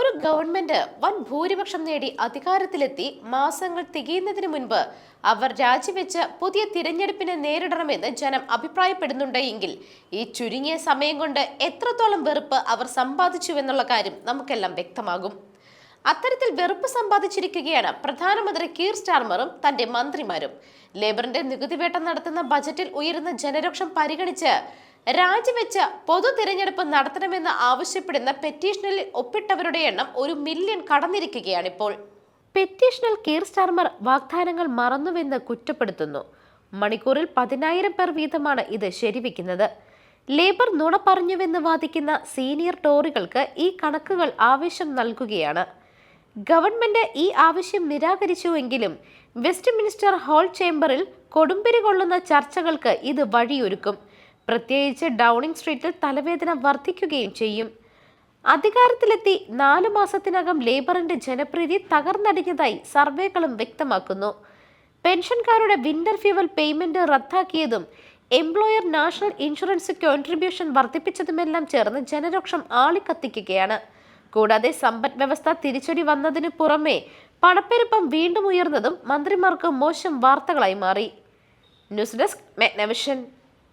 ഒരു ഗവൺമെന്റ് വൻ ഭൂരിപക്ഷം നേടി അധികാരത്തിലെത്തി മാസങ്ങൾ തികയുന്നതിന് മുൻപ് അവർ രാജിവെച്ച് പുതിയ തിരഞ്ഞെടുപ്പിനെ നേരിടണമെന്ന് ജനം അഭിപ്രായപ്പെടുന്നുണ്ടെങ്കിൽ ഈ ചുരുങ്ങിയ സമയം കൊണ്ട് എത്രത്തോളം വെറുപ്പ് അവർ സമ്പാദിച്ചു എന്നുള്ള കാര്യം നമുക്കെല്ലാം വ്യക്തമാകും. അത്തരത്തിൽ വെറുപ്പ് സമ്പാദിച്ചിരിക്കുകയാണ് പ്രധാനമന്ത്രി കീർ സ്റ്റാർമറും തന്റെ മന്ത്രിമാരും. ലേബറിന്റെ നികുതിവേട്ട നടത്തുന്ന ബജറ്റിൽ ഉയരുന്ന ജനരോക്ഷം പരിഗണിച്ച് രാജിവെച്ച് പൊതു തിരഞ്ഞെടുപ്പ് നടത്തണമെന്ന് ആവശ്യപ്പെടുന്ന പെറ്റീഷനിൽ ഒപ്പിട്ടവരുടെ എണ്ണം ഒരു മില്യൺ കടന്നിരിക്കുകയാണിപ്പോൾ. പെറ്റീഷനിൽ കീർ സ്റ്റാർമർ വാഗ്ദാനങ്ങൾ മറന്നുവെന്ന് കുറ്റപ്പെടുത്തുന്നു. മണിക്കൂറിൽ പതിനായിരം പേർ വീതമാണ് ഇത് ശരിവെക്കുന്നത്. ലേബർ നുണ പറഞ്ഞുവെന്ന് വാദിക്കുന്ന സീനിയർ ടോറികൾക്ക് ഈ കണക്കുകൾ ആവശ്യം നൽകുകയാണ്. ഗവൺമെന്റ് ഈ ആവശ്യം നിരാകരിച്ചുവെങ്കിലും വെസ്റ്റ് മിനിസ്റ്റർ ഹാൾ ചേംബറിൽ കൊടുമ്പിരി കൊള്ളുന്ന ചർച്ചകൾക്ക് ഇത് വഴിയൊരുക്കും. പ്രത്യേകിച്ച് ഡൗണിംഗ് സ്ട്രീറ്റിൽ തലവേദന വർദ്ധിക്കുകയും ചെയ്യും. അധികാരത്തിലെത്തി നാലു മാസത്തിനകം ലേബറിന്റെ ജനപ്രീതി തകർന്നടിഞ്ഞതായി സർവേകളും വ്യക്തമാക്കുന്നു. പെൻഷൻകാരുടെ വിന്റർ ഫ്യൂവൽ പേയ്മെന്റ് റദ്ദാക്കിയതും എംപ്ലോയർ നാഷണൽ ഇൻഷുറൻസ് കോൺട്രിബ്യൂഷൻ വർദ്ധിപ്പിച്ചതുമെല്ലാം ചേർന്ന് ജനരോക്ഷം ആളിക്കത്തിക്കുകയാണ്. കൂടാതെ സമ്പദ് വ്യവസ്ഥ തിരിച്ചടി വന്നതിന് പുറമെ പണപ്പെരുപ്പം വീണ്ടും ഉയർന്നതും മന്ത്രിമാർക്ക് മോശം വാർത്തകളായി മാറി. News desk മെഗ്നവിഷൻ.